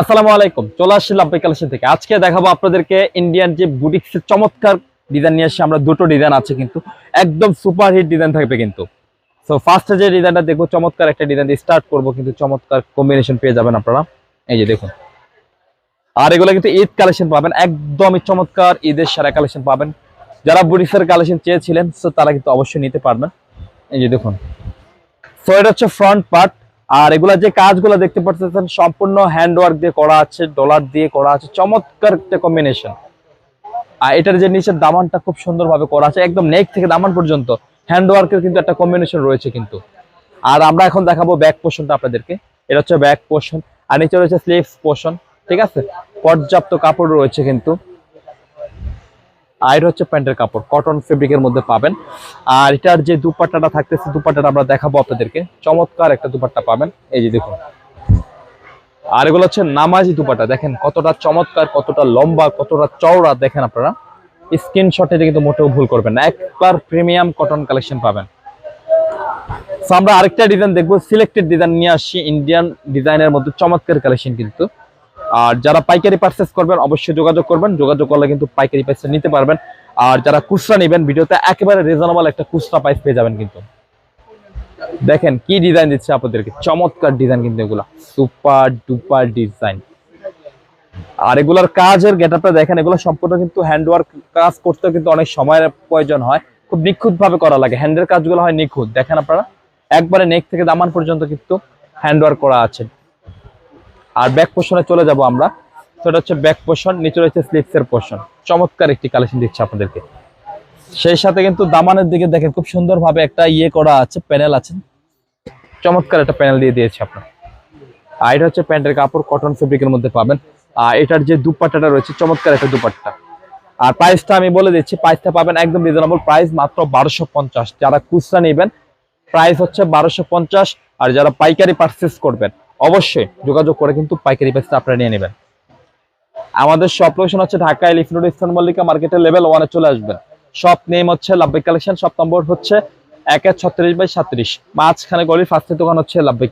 আসসালামু আলাইকুম, চলে আসছি লাভবাই কালেকশন থেকে। আজকে দেখাবো আপনাদেরকে ইন্ডিয়ান যে বুটিক্সের চমৎকার ডিজাইন নিয়ে আসছি, আমরা দুটো ডিজাইন আছে কিন্তু, একদম সুপার হিট ডিজাইন থাকবে কিন্তু। সো ফার্স্টে যে ডিজাইনটা দেখব, চমৎকার একটা ডিজাইন দিয়ে স্টার্ট করব, কিন্তু চমৎকার কম্বিনেশন পেয়ে যাবেন আপনারা। এই যে দেখুন। আর এগুলো কিন্তু ঈদ কালেকশন পাবেন, একদমই চমৎকার ঈদের সারা কালেকশন পাবেন। যারা বুটিক্সের কালেকশন চেয়েছিলেন সো তারা কিন্তু অবশ্যই নিতে পারবেন। এই যে দেখুন। সো এটা হচ্ছে ফ্রন্ট পার্ট আর এগুলা যে কাজগুলো দেখতে পাচ্ছেন সম্পূর্ণ হ্যান্ড ওয়ার্ক দিয়ে করা আছে ডলার দিয়ে করা আছে, চমৎকার একটা কম্বিনেশন আর এটার যে নিচের দামানটা খুব সুন্দরভাবে করা আছে, একদম নেক থেকে দামান পর্যন্ত হ্যান্ড ওয়ার্কের কিন্তু একটা কম্বিনেশন রয়েছে কিন্তু। আর আমরা এখন দেখাবো ব্যাক পোর্শনটা আপনাদেরকে। এটা হচ্ছে ব্যাক পোর্শন আর নিচে রয়েছে স্লিভস পোর্শন ঠিক আছে? পর্যাপ্ত কাপড় রয়েছে কিন্তু। আর হচ্ছে প্যান্টের কাপড় কটন ফেব্রিকের মধ্যে পাবেন। আর এটার যে দুপাট্টাটা থাকতেছে, দুপাট্টাটা আমরা দেখাবো আপনাদেরকে। চমৎকার একটা দুপাট্টা পাবেন। এই যে দেখুন। আর এগুলো হচ্ছে নামাজি দুপাট্টা, দেখেন কতটা চমৎকার, কতটা লম্বা, কতটা চওড়া, দেখেন আপনারা। স্ক্রিনশটে কিন্তু মোটেও ভুল করবেন না। একবার প্রিমিয়াম কটন কালেকশন পাবেন। আমরা আরেকটা ডিজাইন দেখব। সিলেক্টেড ডিজাইন নিয়ে আসছি। ইন্ডিয়ান ডিজাইনের মধ্যে চমৎকার কালেকশন কিন্তু। আর যারা পাইকারি পারচেস করবেন, অবশ্যই যোগাযোগ করবেন। যোগাযোগ করলে কিন্তু পাইকারি প্রাইসে নিতে পারবেন। আর যারা খুচরা নেবেন, ভিডিওতে একেবারে রিজনেবল একটা খুচরা প্রাইস পেয়ে যাবেন কিন্তু। দেখেন কি ডিজাইন দিচ্ছে আপনাদেরকে। চমৎকার ডিজাইন কিন্তু এগুলা। সুপার ডুপার ডিজাইন আর এগুলার কাজের গেটআপটা দেখেন, এগুলো সম্পূর্ণ কিন্তু হ্যান্ডওয়ার্ক কাজ করতে কিন্তু অনেক সময়ের প্রয়োজন হয়। খুব নিখুঁত ভাবে করা লাগে। হ্যান্ডের কাজগুলো হয় নিখুঁত। দেখেন আপনারা? একবারে নেক থেকে দামান পর্যন্ত কিন্তু হ্যান্ডওয়ার্ক করা আছে। আর ব্যাক পোর্শনে চলে যাব আমরা। সেটা হচ্ছে ব্যাক পোর্শন নিচে রয়েছে স্লিপস এর পোর্শন চমৎকার একটি কালেকশন দিচ্ছে আপনাদেরকে। সেই সাথে কিন্তু দামানের দিকে দেখেন, খুব সুন্দরভাবে একটা ইয়ে করা আছে প্যানেল আছে। চমৎকার একটা প্যানেল দিয়ে দিয়েছে আপনার। আর এটা হচ্ছে প্যান্টের কাপড় কটন ফেব্রিকের মধ্যে পাবেন। আর এটার যে দুপাট্টাটা রয়েছে, চমৎকার একটা দুপাট্টা। আর প্রাইসটা আমি বলে দিচ্ছি প্রাইসটা পাবেন একদম রিজনেবল প্রাইস মাত্র বারোশো যারা খুচরা নেবেন প্রাইস হচ্ছে বারোশো আর যারা পাইকারি পারচেস করবেন অবশ্যই যোগাযোগ করে কিন্তু পাইকারি প্রাইসটা আপনারা নিয়ে নেবেন। আমাদের শপ লোকেশন হচ্ছে ঢাকা এলিফ রোড ইসলাম মল্লিকা মার্কেটের লেভেল ওয়ানে চলে আসবেন। শপ নেম হচ্ছে লাভবিক কালেকশন শপ নম্বর হচ্ছে এক এক ছত্রিশ বাই সাত্রিশ। মাঝখানে গলির ফার্স্টের দোকান হচ্ছে লাভবিক